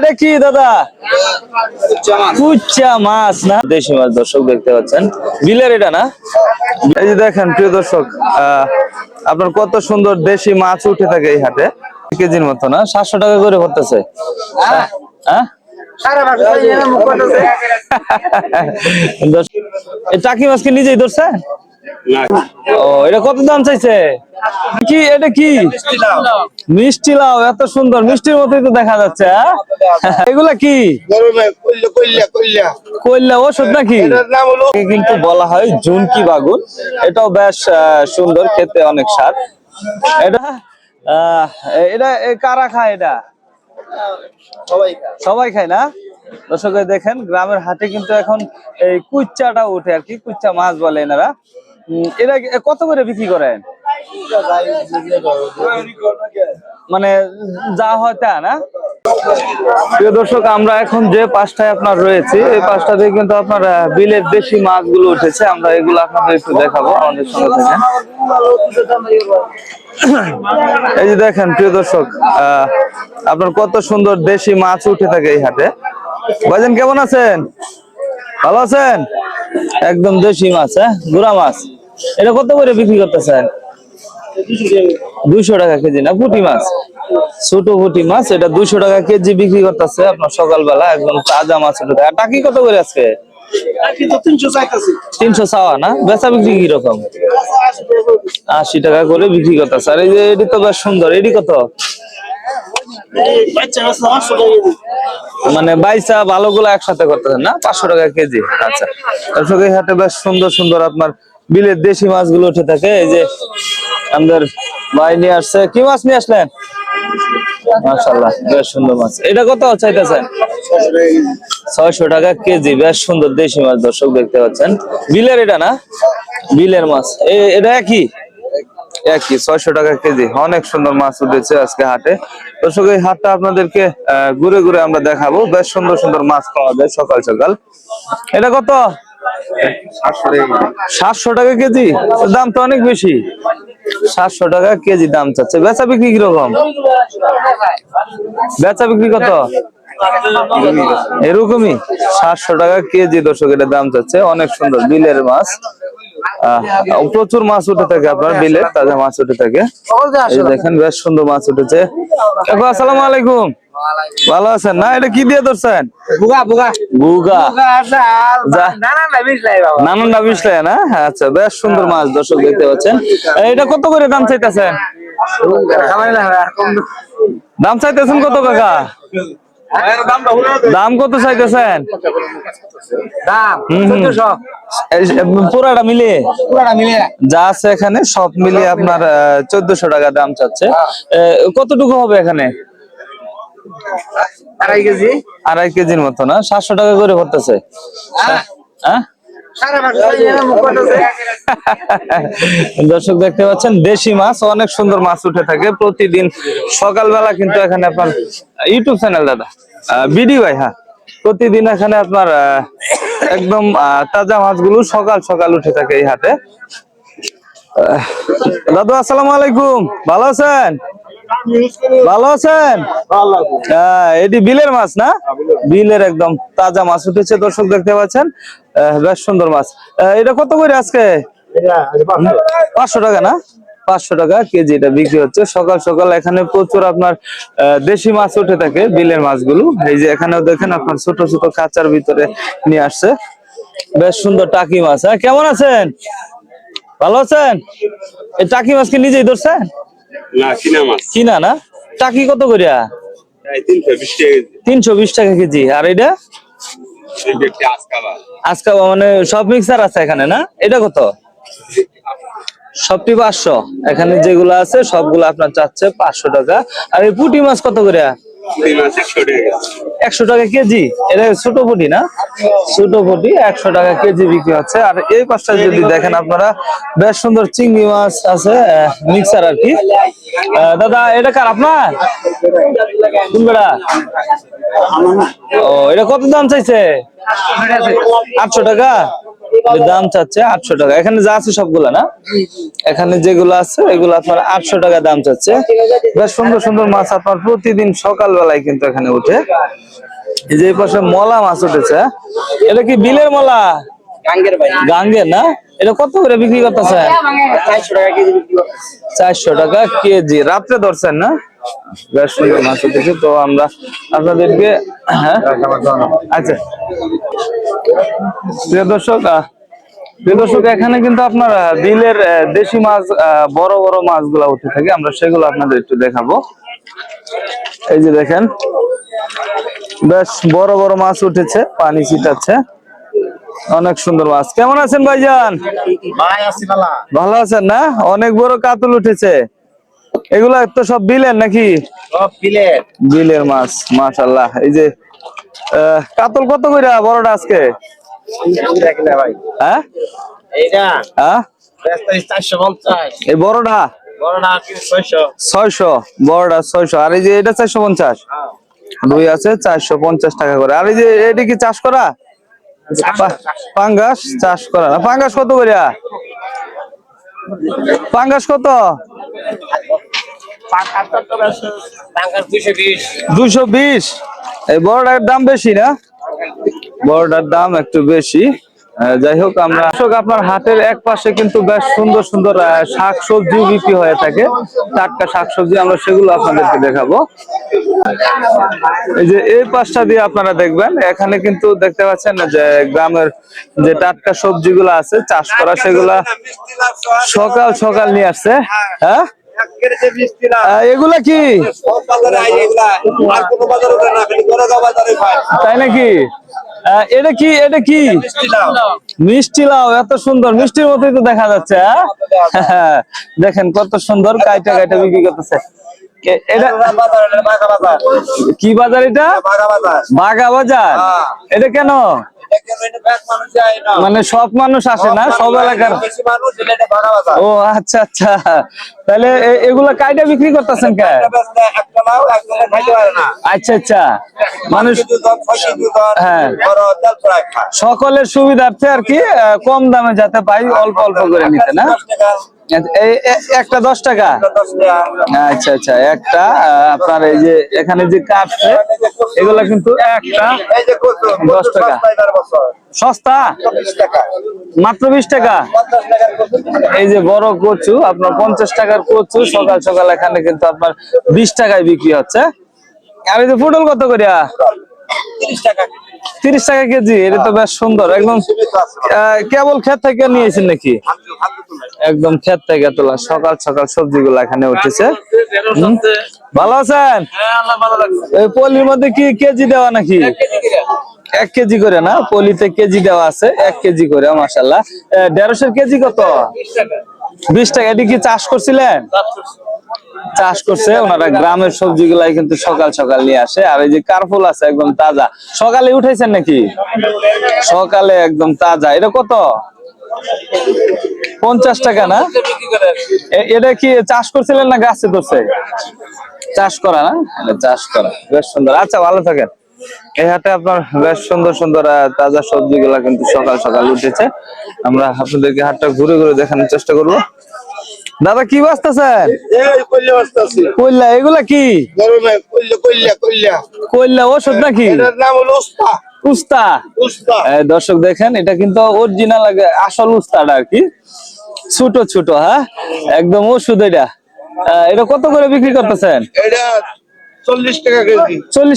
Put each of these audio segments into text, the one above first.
এটা কি দাদা? কুচ্চা মাছ না? দেশি মাছ দর্শক দেখতে পাচ্ছেন। বিলের এটা না? এই যে দেখেন প্রিয় দর্শক আপনার কত সুন্দর দেশি মাছ উঠে থাকে এই হাটে। কেজির মতো না? সাতশো টাকা করে পড়তেছে। হ্যাঁ? এই টাকি মাছ কি নিজেই ধরছে? ও, এটা কত চাইছে? কি, এটা কি? মিষ্টি এত সুন্দর, মিষ্টির তো দেখা যাচ্ছে হ্যাঁ? এগুলা কি? কিন্তু বলা হয় জুনকি বাগুন। এটাও বেশ সুন্দর, খেতে অনেক স্বাদ। এটা এটা কারা খায় এটা? সবাই খায় না? দর্শক দেখেন, গ্রামের হাটে কিন্তু এখন এই কুচ্চাটা উঠে আর কি কুচ্চা মাছ বলে এনারা। এটা কত করে বিক্রি করেন? মানে যা হয় তা, না? প্রিয় দর্শক, আমরা এখন যে পাশটায় আপনার রয়েছি, এই পাশটা দিয়ে কিন্তু আপনার বিলের দেশি মাছগুলো উঠেছে। আমরা এগুলো আপনাদের একটু দেখাবো আমাদের সঙ্গে থাকেন এই যে দেখেন, প্রিয় দর্শক আপনার কত সুন্দর দেশি মাছ উঠে থাকে এই হাটে। ভাইজান, কেমন আছেন? ভালো আছেন? একদম দেশি মাছ হ্যাঁ? গুড়া মাছ। এটা কত করে বিক্রি করতেছেন? দুইশো টাকা কেজি না পুঁটি মাছ? ছোট পুঁটি মাছ এটা দুইশো টাকা কেজি বিক্রি করতেছে আপনার সকালবেলা একদম তাজা মাছ টাকি কত করে আজকে? তিনশো চাওয়া না? বেচা বিক্রি কীরকম? আশি টাকা করে বিক্রি করতেছে। আর এই যে এটি তো বেশ সুন্দর এটি কত? মানে বাইসা ভালোগুলো একসাথে করতেছেন না? পাঁচশো টাকা কেজি। আচ্ছা। হাটে বেশ সুন্দর সুন্দর আপনার বিলের দেশি মাছগুলো উঠে থাকে, এই যে আমাদের ভাই নিয়ে আসছে। কি মাছ নিয়ে আসলেন? বেশ সুন্দর মাছ। এটা কত চাইতেছেন? ছয়শো টাকা কেজি, বেশ সুন্দর দেশি মাছ দর্শক দেখতে পাচ্ছেন। বিলের এটা না? বিলের মাছ। এটা একই? ছয়শো টাকা কেজি। অনেক সুন্দর মাছ উঠেছে আজকে হাটে। দর্শক, এই হাটটা আপনাদেরকে ঘুরে ঘুরে আমরা দেখাবো। বেশ সুন্দর সুন্দর মাছ পাওয়া যায় সকাল সকাল। এটা কত? সাতশো টাকা কেজি? দাম তো অনেক বেশি। সাতশো টাকা কেজি দাম চাচ্ছে। বেচা বিক্রি কীরকম? বেচা বিক্রি কত? এরকমই। সাতশো টাকা কেজি দর্শক, এটা দাম চাচ্ছে। অনেক সুন্দর। বিলের মাছ। প্রচুর মাছ উঠে থাকে আপনার বিলের তাজা মাছ উঠে থাকে। দেখেন, বেশ সুন্দর মাছ উঠেছে। আসসালামু আলাইকুম। ভালো আছেন? না এটা কি দিয়ে ধরছেন? বুগা বুগা। না আচ্ছা বেশ সুন্দর মাছ দর্শক দেখতে পাচ্ছেন। এটা কত করে দাম চাইতেছেন? দাম চাইতেছেন কত কাকা? দাম কত চাইতেছেন? পুরাটা মিলিয়ে? মিলে যা আছে এখানে সব মিলিয়ে আপনার চোদ্দশো টাকা দাম চাচ্ছে। কতটুকু হবে এখানে? আড়াই কেজি? আড়াই কেজির মতো না? সাতশো টাকা করে পড়তেছে। হ্যাঁ। করতেছে দর্শক দেখতে পাচ্ছেন দেশি মাছ অনেক সুন্দর মাছ উঠে থাকে। প্রতিদিন সকালবেলা কিন্তু এখানে আপনার ইউটিউব চ্যানেল দাদা। বিডি ভাই হ্যাঁ। প্রতিদিন এখানে আপনার একদম তাজা মাছগুলো সকাল সকাল উঠে থাকে এই হাটে। আহ, দাদু আসসালামু আলাইকুম। ভালো আছেন? আছেন? হ্যাঁ এটি বিলের মাছ না? বিলের একদম তাজা মাছ উঠেছে, দর্শক দেখতে পাচ্ছেন। বেশ সুন্দর মাছ। এটা কত করে আজকে? পাঁচশো টাকা না? পাঁচশো টাকা কেজি এটা বিক্রি হচ্ছে। সকাল সকাল এখানে প্রচুর আপনার দেশি মাছ উঠে থাকে বিলের মাছগুলো। এই যে এখানেও দেখেন আপনার ছোট ছোট কাঁচার ভিতরে নিয়ে আসছে। বেশ সুন্দর টাকি মাছ হ্যাঁ? কেমন আছেন? ভালো আছেন? এই টাকি মাছ কি নিজেই ধরছেন? না কিনা মাছ। কিনা না? টাকি কত করিয়া তিনশো বিশ টাকা কেজি। আর এটা আজকাবা মানে সব মিক্সার আছে এখানে না? এটা কত? সবটি পাঁচশো। এখানে যেগুলো আছে সবগুলো আপনার চাচ্ছে পাঁচশো টাকা। আর এই পুটি মাছ কত করে একশো টাকা কেজি? এটা ছোট পুঁটি না? ছোট পুঁটি, একশো টাকা কেজি বিক্রি হচ্ছে। আর এই পাশটা যদি দেখেন আপনারা, বেশ সুন্দর চিংড়ি মাছ আছে মিক্সার আর কি। দাদা, এটা কার আপনার? বেড়া ও, এটা কত দাম চাইছে? আটশো টাকা? দাম চাচ্ছে আটশো টাকা। এখানে যা আছে সবগুলো না? এখানে যেগুলো আছে এগুলো আপনার আটশো টাকা দাম চাচ্ছে। বেশ সুন্দর সুন্দর মাছ আপনার প্রতিদিন সকালবেলায় কিন্তু এখানে উঠে এই যে পাশে মলা মাছ উঠেছে? এটা কি বিলের মলা? গাঙ্গের ভাই। গাঙ্গের না? এটা কত করে বিক্রি করতেছে? চারশো টাকা কেজি। রাত্রে ধরছেন না? বেশ সুন্দর মাছ উঠেছে। তো আমরা আপনাদেরকে হ্যাঁ? আচ্ছা। প্রিয় দর্শক প্রিয় দর্শক, এখানে কিন্তু আপনার বিলের দেশি মাছ বড় বড় মাছগুলো উঠে থাকে। আমরা সেগুলো আপনাদের একটু দেখাবো। এই যে দেখেন, বেশ বড় বড় মাছ উঠেছে, পানি ছিটাচ্ছে। অনেক সুন্দর মাছ। কেমন আছেন ভাইজান? ভালো। আছেন না? অনেক বড় কাতল উঠেছে। এগুলা তো সব বিলের নাকি? বিলের। মাছ মাশাল্লাহ এই যে কাতল কত করে বড়টা আজকে? হ্যাঁ? হ্যাঁ? এই বড়টা? ছয়শো। ছয়শো বড়টা ছয়শো। আর এই যে এটা চারশো পঞ্চাশ? দুই আছে চারশো পঞ্চাশ টাকা করে। আর এই যে এটা কি চাষ করা? পাঙ্গাস চাষ করা। পাঙ্গাস কত করে পাঙ্গাস কত? দুশো বিশ। এই বড়টার দাম বেশি না? বড়টার দাম একটু বেশি। যাই হোক আমরা দর্শক, আপনার হাটের এক পাশে কিন্তু বেশ সুন্দর সুন্দর শাক সবজি বিক্রি হয়ে থাকে। টাটকা শাক সবজি আমরা সেগুলো আপনাদেরকে দেখাবো। এই যে এই পাশটা দিয়ে আপনারা দেখবেন এখানে কিন্তু দেখতে পাচ্ছেন যে গ্রামের যে টাটকা সবজিগুলো আছে চাষ করা সেগুলা সকাল সকাল নিয়ে আসছে। হ্যাঁ? এগুলা কি? তাই নাকি? এটা কি এটা কি? মিষ্টি লাউ। এত সুন্দর। মিষ্টির মতোই তো দেখা যাচ্ছে হ্যাঁ? দেখেন কত সুন্দর কাইটা কাইটা বিক্রি করতেছে। কি বাজার এটা বাঘা বাজার। এটা কেন? মানে সব মানুষ আসে না সব এলাকার। ও আচ্ছা আচ্ছা। তাহলে এগুলা কাইটা বিক্রি করতেছেন কে? আচ্ছা আচ্ছা। মানুষ হ্যাঁ। সকলের সুবিধার্থে আর কি কম দামে যাতে পাই অল্প অল্প করে নিতে না? একটা দশ টাকা? আচ্ছা আচ্ছা একটা আপনার এই যে এখানে যে কাটছে এগুলা কিন্তু একটা দশ টাকা। সস্তা? মাত্র বিশ টাকা? এই যে বড় কচু আপনার পঞ্চাশ টাকার কচু সকাল সকাল এখানে কিন্তু আপনার বিশ টাকায় বিক্রি হচ্ছে। আর এই যে পটল কত করিয়া? তিরিশ টাকা। কেজি এটা তো বেশ সুন্দর একদম কেবল ক্ষেত থেকে নিয়েছেন নাকি? একদম ক্ষেত থেকে তোলা সকাল সকাল সবজিগুলো এখানে উঠেছে। ভালো আছেন? এই পলির মধ্যে কি কেজি দেওয়া নাকি? এক কেজি করে। না? পলিতে কেজি দেওয়া আছে এক কেজি করে মাসাল্লাহ দেড়শোর কেজি কত? বিশ টাকা। এটি কি চাষ করছিলেন? চাষ করছে। ওনারা গ্রামের সবজিগুলাই কিন্তু সকাল সকাল নিয়ে আসে। আর এই যে কারফুল আছে একদম তাজা। সকালে উঠেছেন নাকি? সকালে একদম তাজা। এটা কত? পঞ্চাশ টাকা না? এটা কি চাষ করছিলেন না গাছে ধরছে? চাষ করা না? এটা চাষ করা। বেশ সুন্দর। আচ্ছা ভালো থাকেন। এই হাটে আপনার বেশ সুন্দর সুন্দর তাজা সবজিগুলা কিন্তু সকাল সকাল উঠেছে। আমরা আপনাদেরকে হাটটা ঘুরে ঘুরে দেখানোর চেষ্টা করব। দাদা কি বাঁচতেছেন কইলা এগুলা কি? কইলা ওষুধ নাকি? উস্তা এই দর্শক দেখেন এটা কিন্তু অরিজিনাল আসল উস্তাটা আর কি। ছোট ছোট হ্যাঁ? একদম ওষুধ এটা। এটা কত করে বিক্রি করতেছেন? চল্লিশ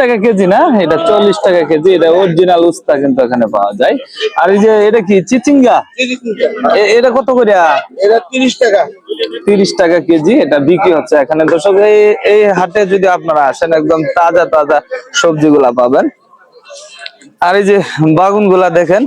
টাকা কেজি। না? এটা চল্লিশ টাকা কেজি এটা অরিজিনাল উস্তা কিন্তু এখানে পাওয়া যায়। আর এই যে এটা কি চিচিঙ্গা? এটা কত করে? এটা তিরিশ টাকা। তিরিশ টাকা কেজি এটা বিক্রি হচ্ছে এখানে। দর্শক এই এই হাটে যদি আপনারা আসেন একদম তাজা তাজা সবজিগুলা পাবেন। আর এই যে বাগুনগুলা দেখেন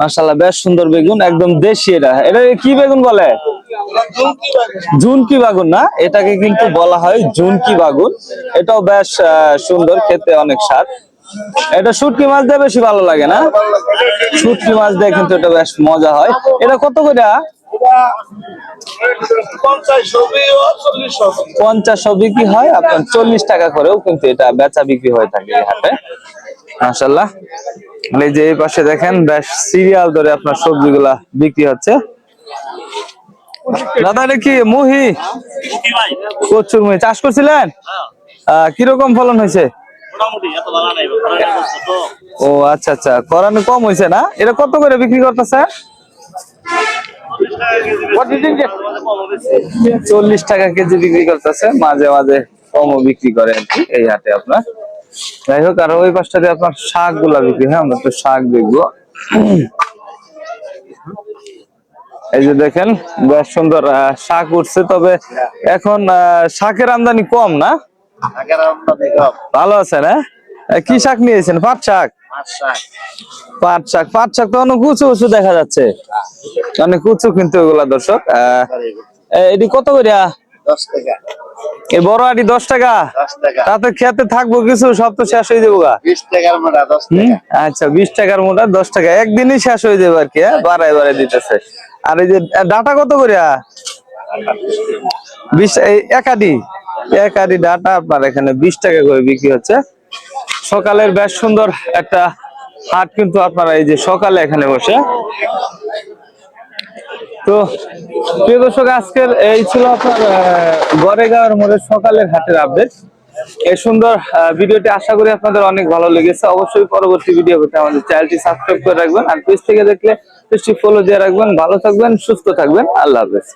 মাসাল্লাহ বেশ সুন্দর বেগুন, একদম দেশি এটা। এটা কি বেগুন বলে? জুনকি বাগুন না? এটাকে কিন্তু বলা হয় জুনকি বাগুন। এটাও বেশ সুন্দর, খেতে অনেক স্বাদ। এটা শুটকি মাছ দিয়ে বেশি ভালো লাগে না? শুটকি মাছ দিয়ে কিন্তু এটা বেশ মজা হয়। এটা কত করে? পঞ্চাশ বিক্রি হয়, আপনার চল্লিশ টাকা করেও কিন্তু এটা বেচা বিক্রি হয়ে থাকে হাটে। মাসাল্লাহ আর এই যে এই পাশে দেখেন বেশ সিরিয়াল ধরে আপনার সবজিগুলা বিক্রি হচ্ছে। দাদা এটা কি মুহি? প্রচুর মুহি। চাষ করছিলেন? আহ, কীরকম ফলন হয়েছে? ও আচ্ছা আচ্ছা। করানো কম হয়েছে না? এটা কত করে বিক্রি করতেছে? চল্লিশ টাকা কেজি বিক্রি করতেছে। মাঝে মাঝে কমও বিক্রি করে আর কি এই হাটে আপনার। যাই হোক আর ওই পাশটাতে আপনার শাকগুলা বিক্রি হয় আমরা তো শাক দেখব। এই যে দেখেন বেশ সুন্দর শাক উঠছে তবে এখন শাকের আমদানি কম না? ভালো আছে না? কি শাক নিয়েছেন? পাট শাক? পাট শাক। পাট শাক তো অনেক উঁচু উঁচু দেখা যাচ্ছে। অনেক উঁচু কিন্তু ওগুলা দর্শক। আহ, এটি কত করিয়া এই বড় আটি দশ টাকা? তাতে খেতে থাকব কিছু সব তো শেষ হয়ে যাব? আচ্ছা বিশ টাকার মোটা দশ টাকা। একদিনই শেষ হয়ে যাবে আর কি হ্যাঁ? বাড়ায় বাড়ায় দিতেছে। আর এই যে ডাটা কত করিয়া বিশ এই একাডি একাডি ডাটা আপনার এখানে বিশ টাকা করে বিক্রি হচ্ছে। সকালের বেশ সুন্দর একটা হাট কিন্তু আপনারা এই যে সকালে এখানে বসে তো প্রিয় দর্শক, আজকের এই ছিল আপনার গড়েগাঁওয়ের মোড়ের সকালের হাটের আপডেট এই সুন্দর ভিডিওটি আশা করি আপনাদের অনেক ভালো লেগেছে। অবশ্যই পরবর্তী ভিডিও পেতে আমাদের চ্যানেলটি সাবস্ক্রাইব করে রাখবেন। আর পেজ থেকে দেখলে পেজটি ফলো দিয়ে রাখবেন। ভালো থাকবেন, সুস্থ থাকবেন। আল্লাহ হাফেজ।